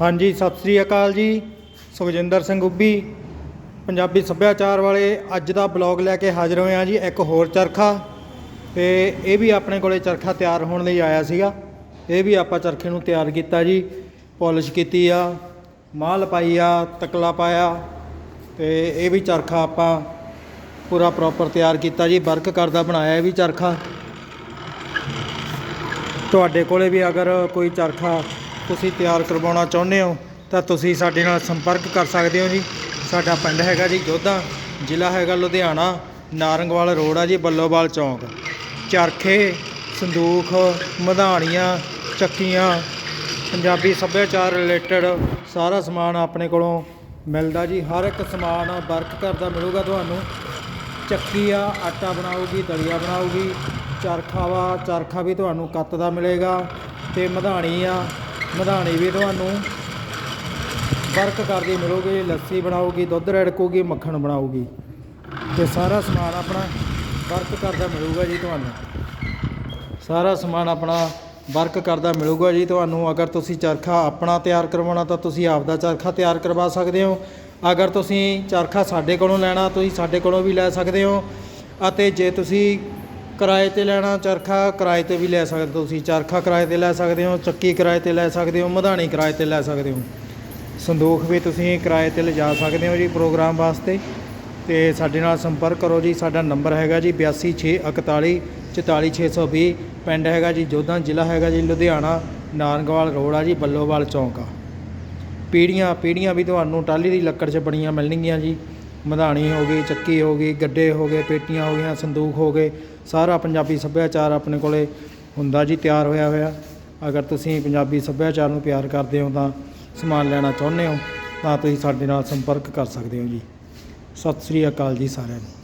ਹਾਂਜੀ, ਸਤਿ ਸ੍ਰੀ ਅਕਾਲ ਜੀ। ਸੁਖਜਿੰਦਰ ਸਿੰਘ ਉੱਬੀ ਪੰਜਾਬੀ ਸੱਭਿਆਚਾਰ ਵਾਲੇ, ਅੱਜ ਦਾ ਬਲੌਗ ਲੈ ਕੇ ਹਾਜ਼ਰ ਹੋਏ ਹਾਂ ਜੀ, ਇੱਕ ਹੋਰ ਚਰਖਾ। ਤੇ ਇਹ ਵੀ ਆਪਣੇ ਕੋਲੇ ਚਰਖਾ ਤਿਆਰ ਹੋਣ ਲਈ ਆਇਆ ਸੀਗਾ। ਇਹ ਵੀ ਆਪਾਂ ਚਰਖੇ ਨੂੰ ਤਿਆਰ ਕੀਤਾ ਜੀ। ਪਾਲਿਸ਼ ਕੀਤੀ ਆ, ਮਾਲ ਪਾਈ ਆ, ਤਕਲਾ ਪਾਇਆ। ਤੇ ਇਹ ਵੀ ਚਰਖਾ ਆਪਾਂ ਪੂਰਾ ਪ੍ਰੋਪਰ ਤਿਆਰ ਕੀਤਾ ਜੀ। ਵਰਕ ਕਰਦਾ ਬਣਾਇਆ ਇਹ ਵੀ ਚਰਖਾ। ਤੁਹਾਡੇ ਕੋਲੇ ਵੀ ਅਗਰ ਕੋਈ ਚਰਖਾ ਤੁਸੀਂ ਤਿਆਰ ਕਰਵਾਉਣਾ ਚਾਹੁੰਦੇ ਹੋ, ਤਾਂ ਤੁਸੀਂ ਸਾਡੇ ਨਾਲ ਸੰਪਰਕ ਕਰ ਸਕਦੇ ਹੋ ਜੀ। ਸਾਡਾ ਪਿੰਡ ਹੈਗਾ ਜੀ ਜੋਧਾ, ਜ਼ਿਲ੍ਹਾ ਹੈਗਾ ਲੁਧਿਆਣਾ, ਨਾਰੰਗਵਾਲ ਰੋਡ ਆ ਜੀ, ਬੱਲੋਵਾਲ ਚੌਂਕ। ਚਰਖੇ, ਸੰਦੂਖ, ਮਧਾਣੀਆਂ, ਚੱਕੀਆਂ, ਪੰਜਾਬੀ ਸੱਭਿਆਚਾਰ ਰਿਲੇਟਡ ਸਾਰਾ ਸਮਾਨ ਆਪਣੇ ਕੋਲੋਂ ਮਿਲਦਾ ਜੀ। ਹਰ ਇੱਕ ਸਮਾਨ ਵਰਕ ਕਰਦਾ ਮਿਲੂਗਾ ਤੁਹਾਨੂੰ। ਚੱਕੀ ਆ ਆਟਾ ਬਣਾਉਗੀ ਦਲੀਆ ਬਣਾਉਗੀ ਚਰਖਾ ਵਾ, ਚਰਖਾ ਵੀ ਤੁਹਾਨੂੰ ਕੱਤ ਦਾ ਮਿਲੇਗਾ। ਤੇ ਮਧਾਣੀ ਆ ਮਧਾਣੀ ਵੀ ਤੁਹਾਨੂੰ। ਵਰਕ ਕਰਦੀ ਮਿਲੂਗੀ, ਲੱਸੀ ਬਣਾਉਗੀ ਦੁੱਧ ਰੜਕੂਗੀ, ਮੱਖਣ ਬਣਾਉਗੀ ਤੇ ਸਾਰਾ ਸਮਾਨ ਆਪਣਾ ਵਰਕ ਕਰਦਾ ਮਿਲੂਗਾ ਜੀ ਤੁਹਾਨੂੰ। ਸਾਰਾ ਸਮਾਨ ਆਪਣਾ ਵਰਕ ਕਰਦਾ ਮਿਲੂਗਾ ਜੀ ਤੁਹਾਨੂੰ। ਅਗਰ ਤੁਸੀਂ ਚਰਖਾ ਆਪਣਾ ਤਿਆਰ ਕਰਵਾਉਣਾ ਤਾਂ ਤੁਸੀਂ ਆਪਦਾ ਚਰਖਾ ਤਿਆਰ ਕਰਵਾ ਸਕਦੇ ਹੋ। ਅਗਰ ਤੁਸੀਂ ਚਰਖਾ ਸਾਡੇ ਕੋਲੋਂ ਲੈਣਾ, ਤੁਸੀਂ ਸਾਡੇ ਕੋਲੋਂ ਵੀ ਲੈ ਸਕਦੇ ਹੋ। ਅਤੇ ਜੇ ਤੁਸੀਂ ਕਿਰਾਏ ਤੇ ਲੈਣਾ ਚਰਖਾ ਕਿਰਾਏ ਤੇ ਵੀ ਲੈ ਸਕਦੇ ਹੋ ਤੁਸੀਂ। ਚਰਖਾ ਕਿਰਾਏ ਤੇ ਲੈ ਸਕਦੇ ਹੋ, ਚੱਕੀ ਕਿਰਾਏ ਤੇ ਲੈ ਸਕਦੇ ਹੋ, ਮਧਾਣੀ ਕਿਰਾਏ ਤੇ ਲੈ ਸਕਦੇ ਹੋ। ਸੰਦੂਖ ਵੀ ਤੁਸੀਂ ਕਿਰਾਏ ਤੇ ਲਿਜਾ ਸਕਦੇ ਹੋ ਜੀ ਪ੍ਰੋਗਰਾਮ ਵਾਸਤੇ। ਤੇ ਸਾਡੇ ਨਾਲ ਸੰਪਰਕ ਕਰੋ ਜੀ, ਸਾਡਾ ਨੰਬਰ ਹੈਗਾ ਜੀ 8261 44620 ਪਿੰਡ ਹੈਗਾ ਜੀ ਜੋਧਾ, ਜ਼ਿਲ੍ਹਾ ਹੈਗਾ ਜੀ ਲੁਧਿਆਣਾ ਨਾਨਗਵਾਲ ਰੋਡ ਆ ਜੀ ਬੱਲੋਵਾਲ ਚੌਂਕ ਆ। ਪੀੜੀਆਂ ਪੀੜੀਆਂ ਵੀ ਤੁਹਾਨੂੰ ਟਾਲੀ ਦੀ ਲੱਕੜ 'ਚ ਬਣੀਆਂ ਮਿਲਣਗੀਆਂ ਜੀ। ਮਧਾਣੀ ਹੋ ਗਈ, ਚੱਕੀ ਹੋ ਗਈ, ਗੱਡੇ ਹੋ ਗਏ, ਪੇਟੀਆਂ ਹੋ ਗਈਆਂ, ਸੰਦੂਕ ਹੋ ਗਏ, ਸਾਰਾ ਪੰਜਾਬੀ ਸੱਭਿਆਚਾਰ ਆਪਣੇ ਕੋਲੇ ਹੁੰਦਾ ਜੀ, ਤਿਆਰ ਹੋਇਆ ਹੋਇਆ। ਅਗਰ ਤੁਸੀਂ ਪੰਜਾਬੀ ਸੱਭਿਆਚਾਰ ਨੂੰ ਪਿਆਰ ਕਰਦੇ ਹੋ ਤਾਂ ਸਮਾਨ ਲੈਣਾ ਚਾਹੁੰਦੇ ਹੋ, ਤਾਂ ਤੁਸੀਂ ਸਾਡੇ ਨਾਲ ਸੰਪਰਕ ਕਰ ਸਕਦੇ ਹੋ ਜੀ। ਸਤਿ ਸ੍ਰੀ ਅਕਾਲ ਜੀ ਸਾਰਿਆਂ ਨੂੰ।